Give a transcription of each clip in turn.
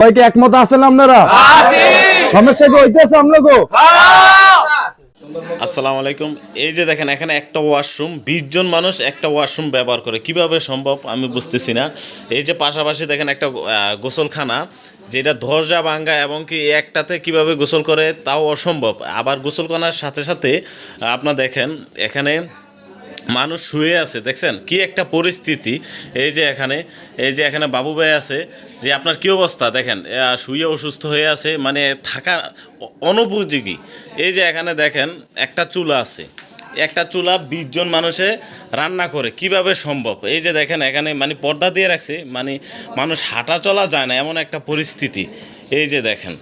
সবাইকে একমত আছেন আপনারা? সমস্যা কি হইতেছে আপনাকে? আসসালামু আলাইকুম। এই যে দেখেন এখানে একটা ওয়াশরুম বিশ জন মানুষ একটা ওয়াশরুম ব্যবহার করে। কীভাবে সম্ভব আমি বুঝতেছি না। এই যে পাশাপাশি দেখেন একটা গোসলখানা যেটা দরজা ভাঙ্গা এবং কি একটাতে কীভাবে গোসল করে তাও অসম্ভব। আবার গোসলখানার সাথে সাথে আপনার দেখেন এখানে মানুষ শুয়ে আছে, দেখছেন? কি একটা পরিস্থিতি। এই যে এখানে, এই যে এখানে বাবু ভাই আছে, যে আপনার কি অবস্থা? দেখেন শুয়ে অসুস্থ হয়ে আছে মানে থাকা অনুপযোগী। এই যে এখানে দেখেন, একটা চুলা আছে। একটা চুলা বিশ জন মানুষে রান্না করে, কীভাবে সম্ভব? এই যে দেখেন, এখানে মানে পর্দা দিয়ে রাখছে মানে মানুষ হাঁটা চলা যায় না, এমন একটা পরিস্থিতি। এই যে দেখেন।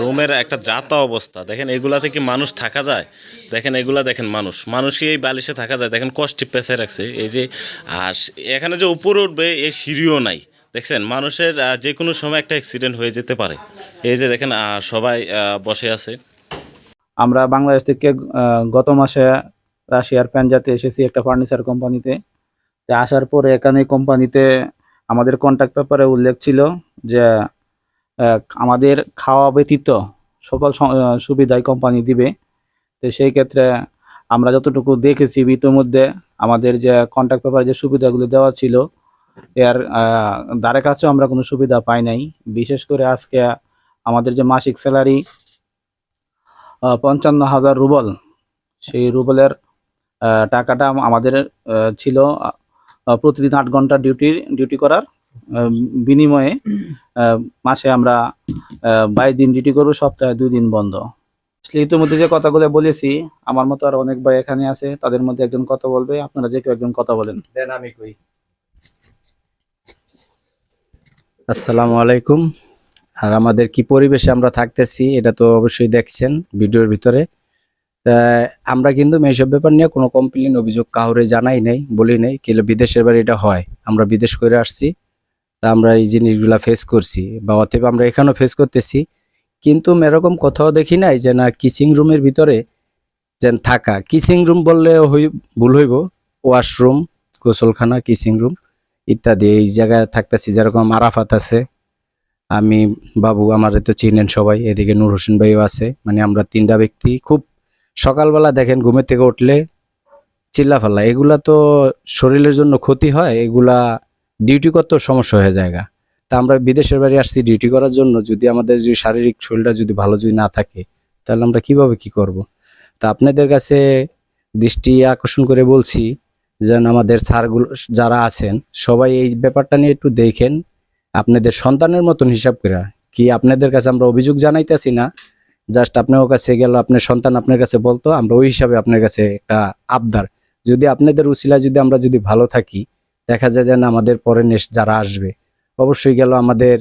রোমের একটা জাতা অবস্থা। দেখেন, এগুলাতে কি মানুষ থাকা যায়? দেখেন, এগুলা দেখেন মানুষ। মানুষ কি এই বালিশে থাকা যায়। দেখেন, কষ্টে পেঁচে রাখছে। এই যে, আর এখানে যে উপরে উঠবে এই সিঁড়িও নাই। দেখছেন, মানুষের যে কোনো সময় একটা অ্যাক্সিডেন্ট হয়ে যেতে পারে। এই যে দেখেন সবাই বসে আছে। আমরা বাংলাদেশ থেকে গত মাসে রাশিয়ার প্যানজাতে এসেছি একটা ফার্নিচার কোম্পানিতে। আসার পরে এখানে কোম্পানিতে আমাদের কন্ট্যাক্ট পেপারে উল্লেখ ছিল যে আমাদের খাওয়া ব্যতীত সকল সুবিধাই কোম্পানি দিবে। তো সেই ক্ষেত্রে আমরা যতটুকু দেখেছি, ইতিমধ্যে আমাদের যে কন্ট্যাক্ট পেপারে যে সুবিধাগুলো দেওয়া ছিল, এর দ্বারে কাছেও আমরা কোনো সুবিধা পাই নাই। বিশেষ করে আজকে আমাদের যে মাসিক স্যালারি পঞ্চান্ন হাজার রুবল, সেই রুবলের টাকাটা আমাদের ছিল প্রতিদিন আট ঘণ্টা ডিউটি ডিউটি করার বিনিময়ে আহ, মাসে আমরা বাইশ দিন ডিউটি করব সপ্তাহে দুই দিন বন্ধ। আসলে ইতিমধ্যে যে কথাগুলো বলেছি আমার মতো আর অনেক ভাই এখানে আছে তাদের মধ্যে একজন কথা বলবে আপনারা যে কেউ একজন কথা বলেন। দেন আমি কই। আসসালামু আলাইকুম। আর আমাদের কি পরিবেশে আমরা থাকতেছি এটা তো অবশ্যই দেখছেন ভিডিওর ভিতরে। আমরা কিন্তু এইসব ব্যাপার নিয়ে কোনো কমপ্লেন অভিযোগ কাউরে জানাই নাই বলি নাই কিন্তু বিদেশের বাড়ি এটা হয়। আমরা বিদেশ করে আসছি। তা আমরা এই জিনিসগুলা ফেস করছি বা অতএব আমরা এখানেও ফেস করতেছি। কিন্তু এরকম কোথাও দেখি নাই যে না কিচিং রুমের ভিতরে যেন থাকা। কিচিং রুম বললে হই, ভুল হইব। ওয়াশরুম গোসলখানা কিচিং রুম ইত্যাদি এই জায়গায় থাকতেছি। যেরকম আরাফাত আছে, আমি, বাবু আমার তো চিনেন সবাই, এদিকে নূর হোসেন ভাইও আছে। মানে আমরা তিনটা ব্যক্তি খুব সকালবেলা দেখেন ঘুমের থেকে উঠলে চিল্লাফাল্লা। এগুলা তো শরীরের জন্য ক্ষতি হয়, এগুলা ডিউটি করতেও সমস্যা হয়ে জায়গা তা আমরা বিদেশের বাড়ি আসছি ডিউটি করার জন্য যদি আমাদের যদি শারীরিক শরীরটা যদি ভালো যদি না থাকে, তাহলে আমরা কীভাবে কি করব? তা আপনাদের কাছে দৃষ্টি আকর্ষণ করে বলছি যেন আমাদের স্যারগুলো, যারা আছেন, সবাই এই ব্যাপারটা নিয়ে একটু দেখেন, আপনাদের সন্তানের মতন হিসাব করে। কি আপনাদের কাছে আমরা অভিযোগ জানাইতেছি না? জাস্ট আপনার কাছে গেল, আপনার সন্তান আপনার কাছে বলতো, আমরা ওই হিসাবে আপনার কাছে একটা আবদার। যদি আপনাদের উসিলা যদি আমরা যদি ভালো থাকি দেখা যায় যেন আমাদের পরে নেক্সট যারা আসবে, অবশ্যই গেল আমাদের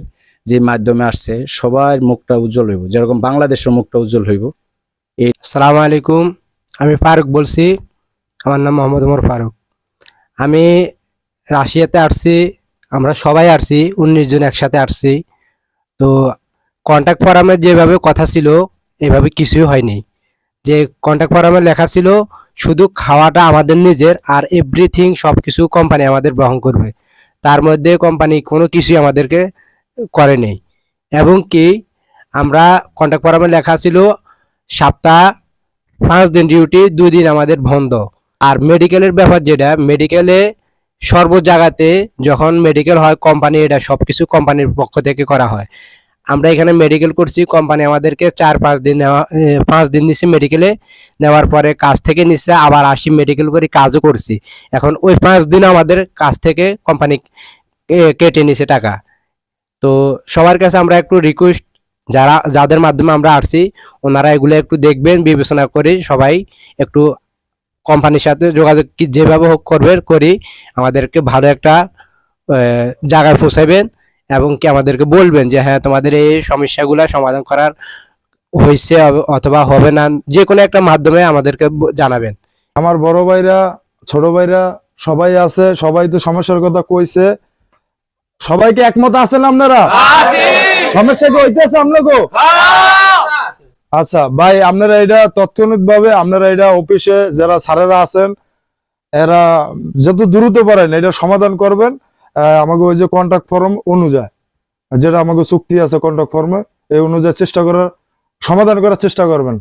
যে মাধ্যমে আসছে, সবার মুখটা উজ্জ্বল হইব। যেরকম বাংলাদেশের মুখটা উজ্জ্বল হইব। এই সালাম আলাইকুম। আমি ফারুক বলছি। আমার নাম মোহাম্মদ ওমর ফারুক। আমি রাশিয়াতে আসছি। আমরা সবাই আসছি, উনিশ জন একসাথে আসছি। তো কন্ট্যাক্ট ফরামে যেভাবে কথা ছিল, এভাবে কিছুই হয়নি। যে কন্ট্যাক্ট ফরামে লেখা ছিল শুধু খাওয়াটা আমাদের নিজের আর এভরিথিং সব কিছু কোম্পানি আমাদের বহন করবে। তার মধ্যে কোম্পানি কোনো কিছুই আমাদেরকে করে নেই। এবং কি, আমরা কন্ট্যাক্ট ফরামে লেখা ছিল, সপ্তাহ পাঁচ দিন ডিউটি দুই দিন আমাদের বন্ধ। আর মেডিকেলের ব্যাপার যেটা মেডিকেলে সর্ব জায়গাতে যখন মেডিকেল হয় কোম্পানি এটা সব কিছু কোম্পানির পক্ষ থেকে করা হয়। আমরা এখানে মেডিকেল করছি কোম্পানি আমাদেরকে চার, পাঁচ দিন নেওয়া পাঁচ দিন নিচ্ছে মেডিকেলে নেওয়ার পরে কাজ থেকে নিচ্ছে আবার আসি মেডিকেল করে কাজও করছি। এখন ওই পাঁচ দিন আমাদের কাজ থেকে কোম্পানি কেটে নিছে টাকা। তো সবার কাছে আমরা একটু রিকোয়েস্ট যারা, যাদের মাধ্যমে আমরা আসছি, ওনারা এগুলো একটু দেখবেন, বিবেচনা করে সবাই একটু কোম্পানির সাথে যোগাযোগ যেভাবে হোক করবে করি। আমাদেরকে ভালো একটা জায়গায় পৌঁছাবেন এবং কি আমাদেরকে বলবেন যে হ্যাঁ তোমাদের এই সমস্যাগুলো সমাধান করার হয়েছে অথবা হবে না। যে কোনো একটা মাধ্যমে আমাদেরকে জানাবেন। আমার বড় ভাইরা ছোট ভাইরা সবাই আছে সবাই তো সমস্যার কথা কইছে। সবাইকে একমত আছেন আপনারা? সমস্যা কি হইতেছে আপনাকে? আচ্ছা ভাই আপনারা এটা তৎক্ষণিক ভাবে আপনারা এটা অফিসে যারা স্যারেরা আছেন এরা যত দ্রুত পারেন এটা সমাধান করবেন। আমাকে ওই যে কন্ট্রাক্ট ফর্ম অনুযায়ী, যেটা আমাকে চুক্তি আছে কন্ট্রাক্ট ফর্মে এই অনুযায়ী চেষ্টা করার, সমাধান করার চেষ্টা করবেন।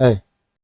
এই।